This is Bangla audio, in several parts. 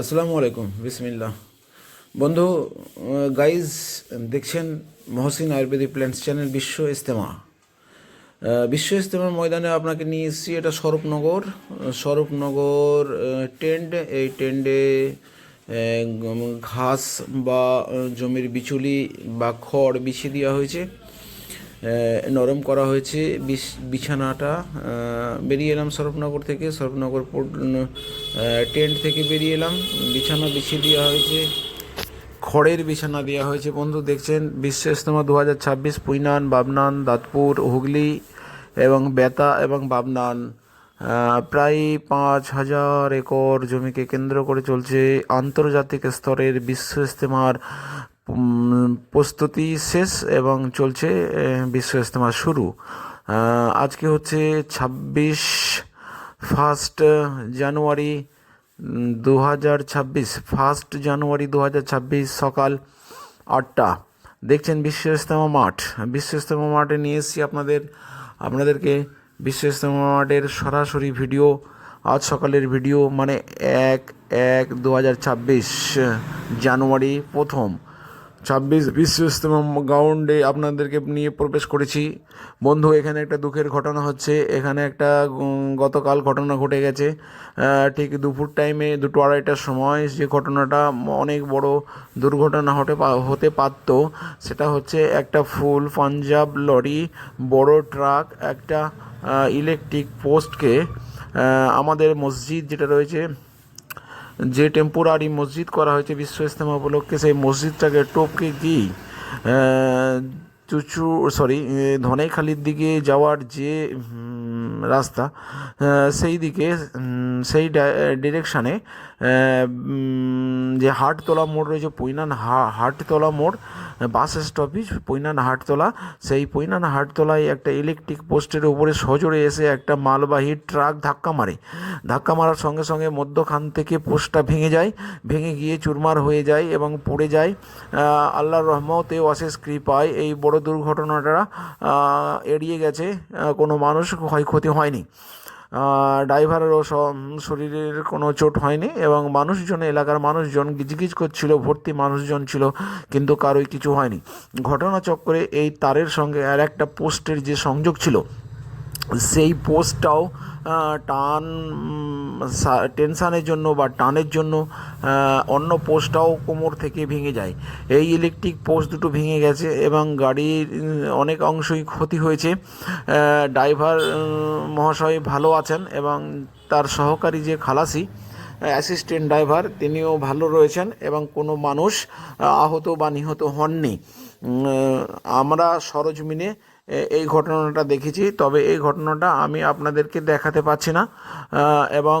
আসসালামু আলাইকুম, বিসমিল্লাহ। বন্ধু গাইজ দেখছেন মহসিন আয়ুর্বেদিক প্ল্যান্টস চ্যানেল বিশ্ব ইস্তেমা বিশ্ব ইস্তেমার ময়দানে আপনাকে নিয়ে এসেছি এটা স্বরূপনগর। স্বরূপনগর টেন্ট এই টেন্টে ঘাস বা জমির বিচুলি বা খড় বিছিয়ে দেওয়া হয়েছে। নরম করা হয়েছে। বিছ- বিছানাটা বেরিয়ে এলাম স্বরূপনগর থেকে। স্বরূপনগর পোর্ট- টেন্ট থেকে বেরিয়ে এলাম। বিছানা বিছিয়ে দেওয়া হয়েছে। খড়ের বিছানা দেওয়া হয়েছে। বন্ধু, দেখছেন? বিশ্ব ইস্তেমা দু হাজার ছাব্বিশ, পুইনান, বাবনান, দাঁতপুর, হুগলি এবং বেতা এবং বাবনান। প্রায় পাঁচ হাজার একর জমিকে কেন্দ্র করে চলছে আন্তর্জাতিক স্তরের বিশ্ব ইস্তেমার প্রস্তুতি শেষ এবং চলছে বিশ্ব ইস্তেমা শুরু। আজকে হচ্ছে ছাব্বিশ ফার্স্ট জানুয়ারি দু হাজার ছাব্বিশ, ফার্স্ট জানুয়ারি দু হাজার ছাব্বিশ সকাল আটটা। দেখছেন বিশ্ব ইস্তেমা মাঠ। বিশ্ব ইস্তেমা মাঠে নিয়ে এসেছি আপনাদের, আপনাদেরকে। বিশ্ব ইস্তেমা মাঠের সরাসরি ভিডিও, আজ সকালের ভিডিও মানে এক এক দু হাজার ছাব্বিশ, জানুয়ারি প্রথম। ছাব্বিশ বিশ্ব ইস্তেমা গ্রাউন্ডে আপনাদেরকে নিয়ে প্রবেশ করেছি। বন্ধু, এখানে একটা দুঃখের ঘটনা হচ্ছে। এখানে একটা গতকাল ঘটনা ঘটে গেছে। ঠিক দুপুর টাইমে দুটো আড়াইটার সময় যে ঘটনাটা অনেক বড় দুর্ঘটনা হতে হতে পারত, সেটা হচ্ছে একটা ফুল পাঞ্জাব লরি, বড় ট্রাক, একটা ইলেকট্রিক পোস্টকে আমাদের মসজিদ যেটা রয়েছে যে টেম্পোরারি মসজিদ করা হয়েছে বিশ্ব ইস্তেমা উপলক্ষে, সেই মসজিদটাকে টপকে গিয়েই চুচু সরি ধনেখালির দিকে যাওয়ার যে রাস্তা সেই দিকে সেই ডিরেকশানে যে হাটতলা মোড় রয়েছে পৈনান হাটতলা মোড় বাস স্টপেজ, পৈনান হাটতলা। সেই পৈনান হাটতলায় একটা ইলেকট্রিক পোস্টের উপরে সজোরে এসে একটা মালবাহী ট্রাক ধাক্কা মারে। ধাক্কা মারার সঙ্গে সঙ্গে মধ্যখান থেকে পোস্টটা ভেঙে যায়, ভেঙে গিয়ে চুরমার হয়ে যায় এবং পড়ে যায়। আল্লাহর রহমতে অশেষ কৃপায় এই বড় দুর্ঘটনাটা এড়িয়ে গেছে। কোনো মানুষ ক্ষয়ক্ষতি হয়নি। ড্রাইভারেরও শরীরের কোনো চোট হয়নি এবং মানুষজন, এলাকার মানুষজন গিজগিজ করছিল, ভর্তি মানুষজন ছিল, কিন্তু কারোই কিছু হয়নি। ঘটনাচক্রে এই তারের সঙ্গে আর একটা পোস্টের যে সংযোগ ছিল সেই পোস্টটাও টান টেনশানের জন্য বা টানের জন্য অন্য পোস্টটাও কোমর থেকে ভেঙে যায়। এই ইলেকট্রিক পোস্ট দুটো ভেঙে গেছে এবং গাড়ির অনেক অংশই ক্ষতি হয়েছে। ড্রাইভার মহাশয় ভালো আছেন এবং তার সহকারী যে খালাসি, অ্যাসিস্ট্যান্ট ড্রাইভার, তিনিও ভালো রয়েছেন এবং কোনো মানুষ আহত বা নিহত হননি। আমরা সরজমিনে এই ঘটনাটা দেখেছি। তবে এই ঘটনাটা আমি আপনাদেরকে দেখাতে পাচ্ছি না। এবং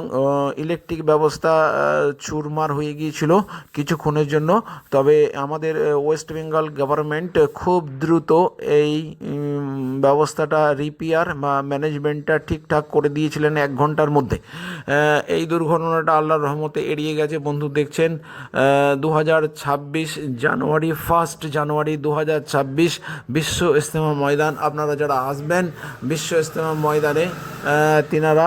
ইলেকট্রিক ব্যবস্থা চুরমার হয়ে গিয়েছিল কিছুক্ষণের জন্য। তবে আমাদের ওয়েস্ট বেঙ্গল গভর্নমেন্ট খুব দ্রুত এই ব্যবস্থাটা রিপেয়ার বা ম্যানেজমেন্টটা ঠিকঠাক করে দিয়েছিলেন এক ঘণ্টার মধ্যে। এই দুর্ঘটনাটা আল্লাহর রহমতে এড়িয়ে গেছে। বন্ধু দেখছেন দু হাজার ছাব্বিশ জানুয়ারি ফার্স্ট জানুয়ারি দু বিশ্ব ইস্তেমা ময়দান। আপনারা যারা আসবেন বিশ্ব ইস্তেমা ময়দানে তিনারা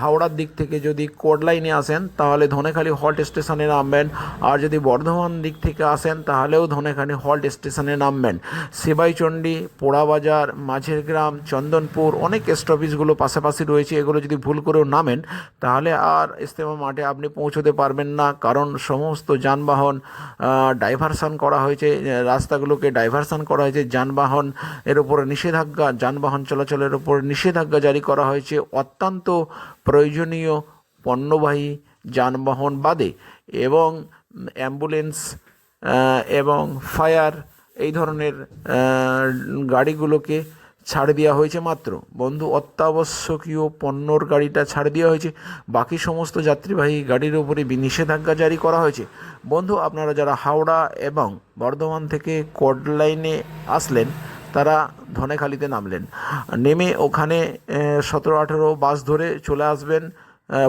হাওড়ার দিক থেকে যদি কোড লাইনে আসেন, তাহলে ধনেখালি হল্ট স্টেশনে নামবেন। আর যদি বর্ধমান দিক থেকে আসেন, তাহলেও ধনেখালি হল্ট স্টেশনে নামবেন। সেবাইচণ্ডী, পোড়াবাজার মাঝের গ্রাম চন্দনপুর, অনেক স্টপেজগুলো পাশাপাশি রয়েছে। এগুলো যদি ভুল করেও নামেন, তাহলে আর ইস্তেমা মাঠে আপনি পৌঁছতে পারবেন না। কারণ সমস্ত যানবাহন ডাইভারশন করা হয়েছে। রাস্তাগুলোকে ডাইভারশন করা হয়েছে। যানবাহন এর উপরে নিষেধাজ্ঞা, যানবাহন চলাচলের উপর নিষেধাজ্ঞা জারি করা হয়েছে। অত্যন্ত প্রয়োজনীয় পণ্যবাহী যানবাহন বাদে এবং অ্যাম্বুলেন্স এবং ফায়ার এই ধরনের গাড়িগুলোকে ছাড় দেওয়া হয়েছে মাত্র। বন্ধু, অত্যাবশ্যকীয় পণ্যর গাড়িটা ছাড় দেওয়া হয়েছে। বাকি সমস্ত যাত্রীবাহী গাড়ির উপরে বি- নিষেধাজ্ঞা জারি করা হয়েছে। বন্ধু, আপনারা যারা হাওড়া এবং বর্ধমান থেকে কোড লাইনে আসলেন, তারা ধনেখালিতে নামলেন। নেমে ওখানে সতেরো আঠেরো বাস ধরে চলে আসবেন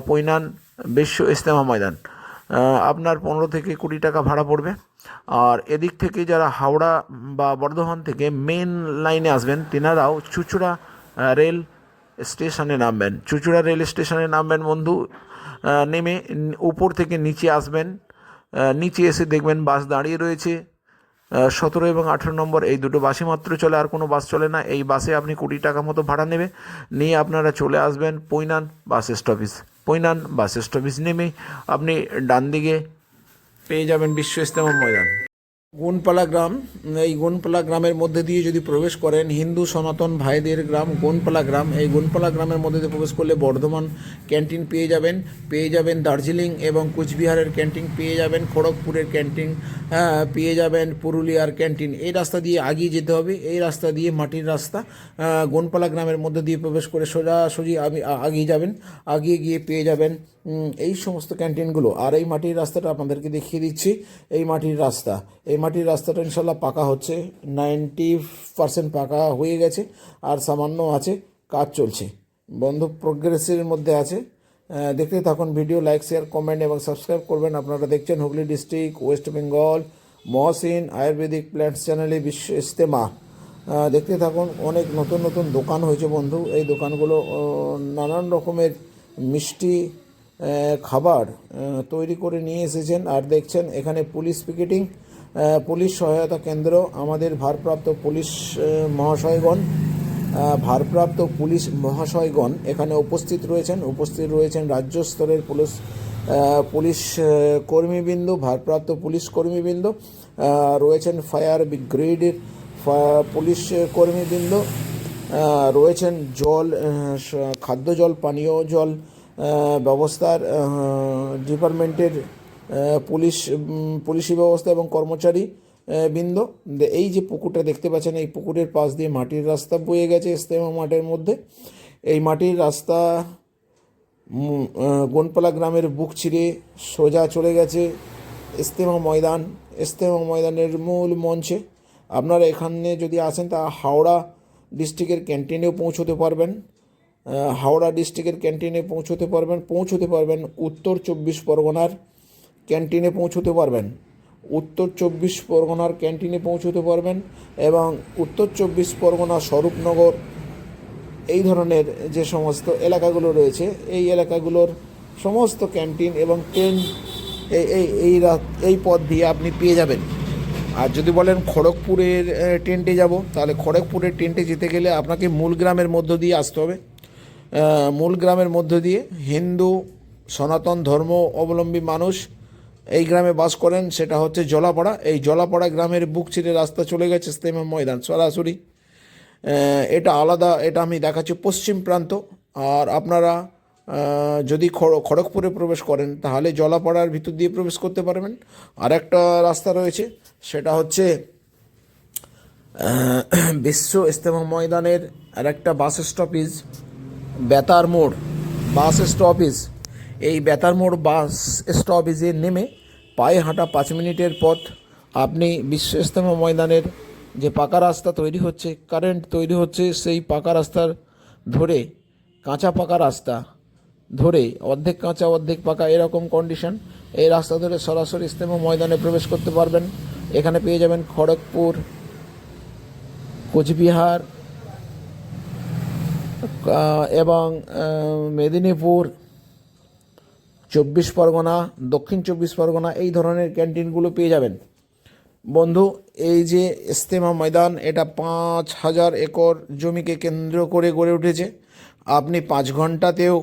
পৈনান বিশ্ব ইস্তেমা ময়দান। আপনার পনেরো থেকে কুড়ি টাকা ভাড়া পড়বে। আর এদিক থেকে যারা হাওড়া বা বর্ধমান থেকে মেন লাইনে আসবেন, তেনারাও চুচুড়া রেল স্টেশনে নামবেন। চুচুড়া রেল স্টেশনে নামবেন বন্ধু নেমে উপর থেকে নিচে আসবেন নিচে এসে দেখবেন বাস দাঁড়িয়ে রয়েছে। সতেরো এবং আঠেরো নম্বর, এই দুটো বাসই মাত্র চলে, আর কোনো বাস চলে না। এই বাসে আপনি কুড়ি টাকা মতো ভাড়া নেবে। নিয়ে আপনারা চলে আসবেন পৈনান বাস স্টপেজ পৈনান বাস স্টপেজ নেমে আপনি ডান দিকে পেয়ে যাবেন বিশ্ব ইস্তেমা ময়দান। গোনপালা গ্রাম, এই গোনপালা গ্রামের মধ্যে দিয়ে যদি প্রবেশ করেন, হিন্দু, সনাতন ভাইদের গ্রাম, গোনপালা গ্রাম, এই গোনপালা গ্রামের মধ্যে দিয়ে প্রবেশ করলে বর্ধমান ক্যান্টিন পেয়ে যাবেন পেয়ে যাবেন দার্জিলিং এবং কুচবিহারের ক্যান্টিন পেয়ে যাবেন, খড়গপুরের ক্যান্টিন হ্যাঁ পেয়ে যাবেন পুরুলিয়ার ক্যান্টিন। এই রাস্তা দিয়ে আগিয়ে যেতে হবে, এই রাস্তা দিয়ে মাটির রাস্তা গোনপালা গ্রামের মধ্যে দিয়ে প্রবেশ করে সোজাসুজি আগে- আগিয়ে যাবেন, আগিয়ে গিয়ে পেয়ে যাবেন এই সমস্ত ক্যান্টিনগুলো। আর এই মাটির রাস্তাটা আপনাদেরকে দেখিয়ে দিচ্ছি। এই মাটির রাস্তা। এই মাটির রাস্তাটা ইনশাল্লাহ পাকা হচ্ছে। নাইনটি পার্সেন্ট পাকা হয়ে গেছে আর সামান্য আছে, কাজ চলছে। বন্ধ প্রোগ্রেসের মধ্যে আছে। দেখতে থাকুন ভিডিও, লাইক, শেয়ার, কমেন্ট এবং সাবস্ক্রাইব করবেন। আপনারা দেখছেন Hooghly district, west Bengal, Mohsin, ayurvedic plants চ্যানেলে বিশ্ব ইস্তেমা। দেখতে থাকুন, অনেক নতুন নতুন দোকান হয়েছে বন্ধু। এই দোকানগুলো নানান রকমের মিষ্টি খাবার তৈরি করে নিয়ে এসেছেন। আর দেখছেন, এখানে পুলিশ পিকেটিং পুলিশ সহায়তা কেন্দ্র, আমাদের ভারপ্রাপ্ত পুলিশ মহাশয়গণ ভারপ্রাপ্ত পুলিশ মহাশয়গণ এখানে উপস্থিত রয়েছেন। উপস্থিত রয়েছেন রাজ্য স্তরের পুলিশ পুলিশ কর্মীবৃন্দ, ভারপ্রাপ্ত পুলিশ কর্মীবৃন্দ রয়েছেন ফায়ার ব্রিগেডের, ফা- পুলিশ কর্মীবৃন্দ রয়েছেন জল খাদ্য জল, পানীয় জল ব্যবস্থার ডিপার্টমেন্টের পুলিশ পুলিশি ব্যবস্থা এবং কর্মচারী বৃন্দ। এই যে পুকুরটা দেখতে পাচ্ছেন, এই পুকুরের পাশ দিয়ে মাটির রাস্তা বয়ে গেছে ইস্তেমা মাঠের মধ্যে। এই মাটির রাস্তা গোনপালা গ্রামের বুক ছিঁড়ে সোজা চলে গেছে ইস্তেমা ময়দান। ইস্তেমা ময়দানের মূল মঞ্চে। আপনারা এখানে যদি আসেন, তা হাওড়া ডিস্ট্রিক্টের ক্যান্টিনেও পৌঁছতে পারবেন। হাওড়া ডিস্ট্রিক্টের ক্যান্টিনে পৌঁছতে পারবেন পৌঁছতে পারবেন উত্তর চব্বিশ পরগনার ক্যান্টিনে পৌঁছতে পারবেন। উত্তর চব্বিশ পরগনার ক্যান্টিনে পৌঁছতে পারবেন এবং উত্তর চব্বিশ পরগনা স্বরূপনগর, এই ধরনের যে সমস্ত এলাকাগুলো রয়েছে, এই এলাকাগুলোর সমস্ত ক্যান্টিন এবং ট্রেন এই এই এই রাত, এই পথ দিয়ে আপনি পেয়ে যাবেন। আর যদি বলেন খড়গপুরের টেন্টে যাব, তাহলে খড়গপুরের টেন্টে যেতে গেলে আপনাকে মূল গ্রামের মধ্য দিয়ে আসতে হবে। মূল গ্রামের মধ্য দিয়ে হিন্দু, সনাতন ধর্ম অবলম্বী মানুষ এই গ্রামে বাস করেন, সেটা হচ্ছে জলাপাড়া। এই জলাপাড়া গ্রামের বুক ছিঁড়ে রাস্তা চলে গেছে ইস্তেমা ময়দান, সরাসরি। এটা আলাদা, এটা আমি দেখাচ্ছি পশ্চিম প্রান্ত। আর আপনারা যদি খড়- খড়গপুরে প্রবেশ করেন, তাহলে জলাপাড়ার ভিতর দিয়ে প্রবেশ করতে পারবেন। আর একটা রাস্তা রয়েছে, সেটা হচ্ছে বিশ্ব ইস্তেমা ময়দানের আর একটা বাস স্টপেজ। বেতার মোড় বাস স্টপেজ। এই বেতার মোড় বাস স্টপেজে নেমে পায়ে হাঁটা পাঁচ মিনিটের পথ। আপনি বিশ্ব ইস্তেমা ময়দানের যে পাকা রাস্তা তৈরি হচ্ছে কারেন্ট তৈরি হচ্ছে, সেই পাকা রাস্তার ধরে কাঁচা পাকা রাস্তা, ধরে অর্ধেক কাঁচা, অর্ধেক পাকা, এরকম কন্ডিশন এই রাস্তা ধরে সরাসরি ইস্তেমা ময়দানে প্রবেশ করতে পারবেন। এখানে পেয়ে যাবেন খড়গপুর, কোচবিহার এবং মেদিনীপুর, চব্বিশ পরগনা, দক্ষিণ চব্বিশ পরগনা, এই ধরনের ক্যান্টিনগুলো পেয়ে যাবেন। বন্ধু, এই যে ইস্তেমা ময়দান, এটা পাঁচ হাজার একর জমিকে কেন্দ্র করে গড়ে উঠেছে। আপনি পাঁচ ঘন্টাতেও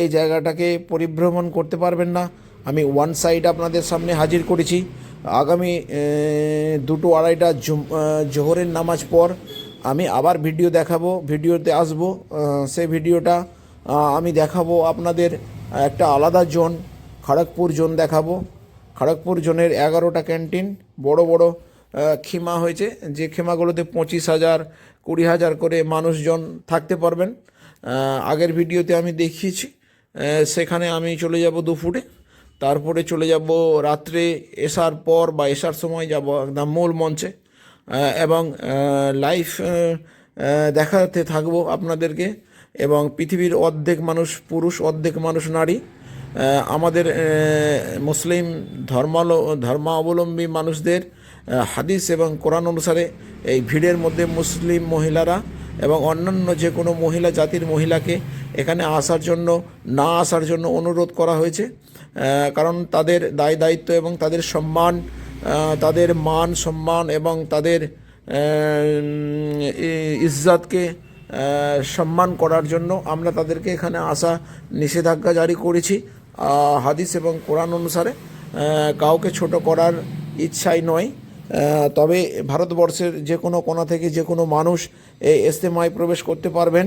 এই জায়গাটাকে পরিভ্রমণ করতে পারবেন না। আমি ওয়ান সাইড আপনাদের সামনে হাজির করেছি। আগামী দুটো আড়াইটা জোহরের নামাজ পর আমি আবার ভিডিও দেখাবো, ভিডিওতে আসব সেই ভিডিওটা আমি দেখাবো আপনাদের একটা আলাদা জোন, খড়গপুর জোন দেখাবো। খড়গপুর জোনের এগারোটা ক্যান্টিন, বড় বড় খিমা হয়েছে, যে খিমাগুলোতে পঁচিশ হাজার, কুড়ি হাজার করে মানুষজন থাকতে পারবেন। আগের ভিডিওতে আমি দেখিয়েছি সেখানে আমি চলে যাব দুপুরে, তারপরে চলে যাব রাত্রে, এসার পর বা এসার সময় যাব একদম মূল মঞ্চে। এবং লাইফ দেখাতে থাকব আপনাদেরকে। এবং পৃথিবীর অর্ধেক মানুষ পুরুষ, অর্ধেক মানুষ নারী। আমাদের মুসলিম ধর্মালো, ধর্মাবলম্বী মানুষদের হাদিস এবং কোরআন অনুসারে এই ভিড়ের মধ্যে মুসলিম মহিলারা এবং অন্যান্য যে কোনো মহিলা, জাতির মহিলাকে এখানে আসার জন্য, না আসার জন্য অনুরোধ করা হয়েছে। কারণ তাদের দায় দায়িত্ব এবং তাদের সম্মান তাদের মান সম্মান এবং তাদের ইজ্জতকে সম্মান করার জন্য আমরা তাদেরকে এখানে আসা নিষেধাজ্ঞা জারি করেছি। হাদিস এবং কোরআন অনুসারে কাউকে ছোট করার ইচ্ছাই নয়। তবে ভারতবর্ষের যে কোনো কোণা থেকে যে কোনো মানুষ এই ইস্তেমায় প্রবেশ করতে পারবেন।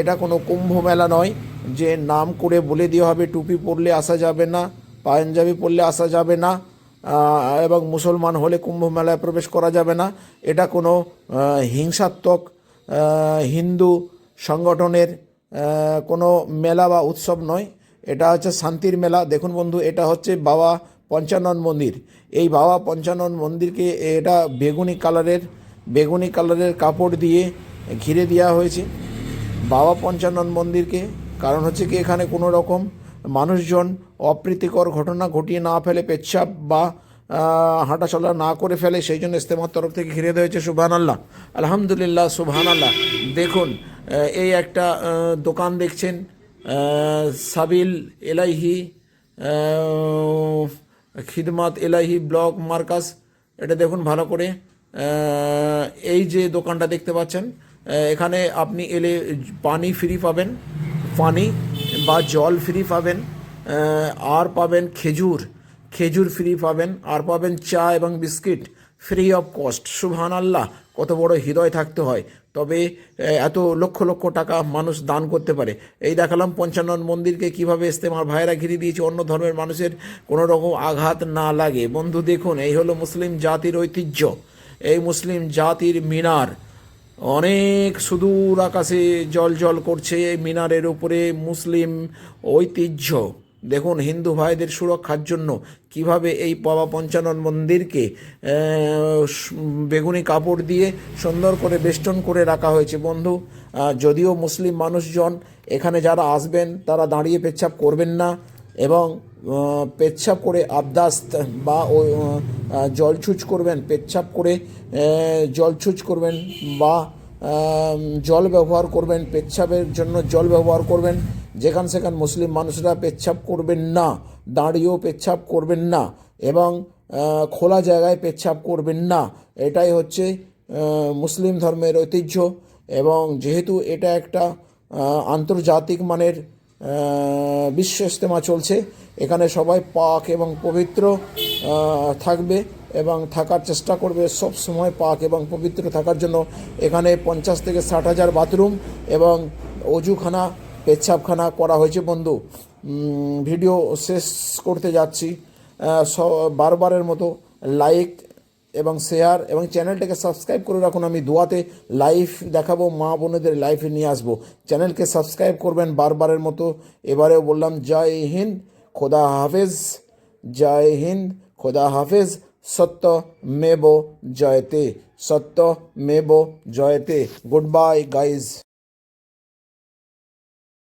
এটা কোনো কুম্ভ মেলা নয় যে নাম করে বলে দেওয়া হবে, টুপি পরলে আসা যাবে না, পাঞ্জাবি পরলে আসা যাবে না। এবং মুসলমান হলে কুম্ভ মেলায় প্রবেশ করা যাবে না। এটা কোনো হিংসাত্মক হিন্দু সংগঠনের কোনো মেলা বা উৎসব নয়। এটা হচ্ছে শান্তির মেলা। দেখুন বন্ধু, এটা হচ্ছে বাবা পঞ্চানন মন্দির। এই বাবা পঞ্চানন মন্দিরকে এটা বেগুনি কালারের বেগুনি কালারের কাপড় দিয়ে ঘিরে দেওয়া হয়েছে। বাবা পঞ্চানন মন্দিরকে, কারণ হচ্ছে কি এখানে কোনো রকম মানুষজন অপ্রীতিকর ঘটনা ঘটিয়ে না ফেলে পেচ্ছাপ বা আহ, হাঁটাচলা না করে ফেলে সেই জন্য ইস্তেমার তরফ থেকে ঘিরে দেওয়া হয়েছে সুবহান আল্লাহ আলহামদুলিল্লাহ সুবহান আল্লাহ দেখুন এই একটা দোকান দেখছেন সাবিল এলাইহি খিদমাত এলাহি ব্লক মার্কাস এটা দেখুন ভালো করে। এই যে দোকানটা দেখতে পাচ্ছেন এখানে আপনি এলে পানি ফ্রি পাবেন পানি বা জল ফ্রি পাবেন আর পাবেন খেজুর খেজুর ফ্রি পাবেন, আর পাবেন চা এবং বিস্কিট ফ্রি অফ কস্ট সুবহান আল্লাহ কত বড় হৃদয় থাকতে হয়। তবে এত লক্ষ লক্ষ টাকা মানুষ দান করতে পারে। এই দেখালাম পঞ্চানন মন্দিরকে কীভাবে ইস্তেমার ভাইরা ঘিরে দিয়েছে, অন্য ধর্মের মানুষের কোনো রকম আঘাত না লাগে। বন্ধু, দেখুন, এই হলো মুসলিম জাতির ঐতিহ্য। এই মুসলিম জাতির মিনার। অনেক সুদূর আকাশে জল জল করছে, মিনারের উপরে মুসলিম ঐতিহ্য। দেখুন, হিন্দু ভাইদের সুরক্ষার জন্য কীভাবে এই বাবা পঞ্চানন মন্দিরকে বেগুনি কাপড় দিয়ে সুন্দর করে বেষ্টন করে রাখা হয়েছে। বন্ধু যদিও মুসলিম মানুষজন এখানে যারা আসবেন, তারা দাঁড়িয়ে পেচ্ছাপ করবেন না। এবং পেচ্ছাপ করে আবদাস বা জলছুচ করবেন, পেচ্ছাপ করে জলছুচ করবেন বা জল ব্যবহার করবেন, পেচ্ছাপের জন্য জল ব্যবহার করবেন, যেখান সেখান মুসলিম মানুষরা পেচ্ছাপ করবেন না, দাঁড়িয়েও পেচ্ছাপ করবেন না এবং খোলা জায়গায় পেচ্ছাপ করবেন না। এটাই হচ্ছে মুসলিম ধর্মের ঐতিহ্য এবং যেহেতু এটা একটা আন্তর্জাতিক মানের বিশ্ব ইস্তেমা চলছে। এখানে সবাই পাক এবং পবিত্র থাকবে এবং থাকার চেষ্টা করবে। সব সময় পাক এবং পবিত্র থাকার জন্য এখানে পঞ্চাশ থেকে ষাট হাজার বাথরুম এবং অজুখানা, পেচ্ছাপখানা করা হয়েছে বন্ধু। ভিডিও শেষ করতে যাচ্ছি। বারবারের মতো লাইক এবং শেয়ার এবং চ্যানেলটাকে সাবস্ক্রাইব করে রাখুন। আমি দোয়াতে লাইভ দেখাবো, মা বোনেদের লাইফে নিয়ে আসব। চ্যানেলকে সাবস্ক্রাইব করবেন বারবারের মতো। এবারেও বললাম, জয় হিন্দ, খোদা হাফেজ, জয় হিন্দ, খোদা হাফেজ, সত্য মেব জয়তে, সত্য মেব জয়তে। Good bye guys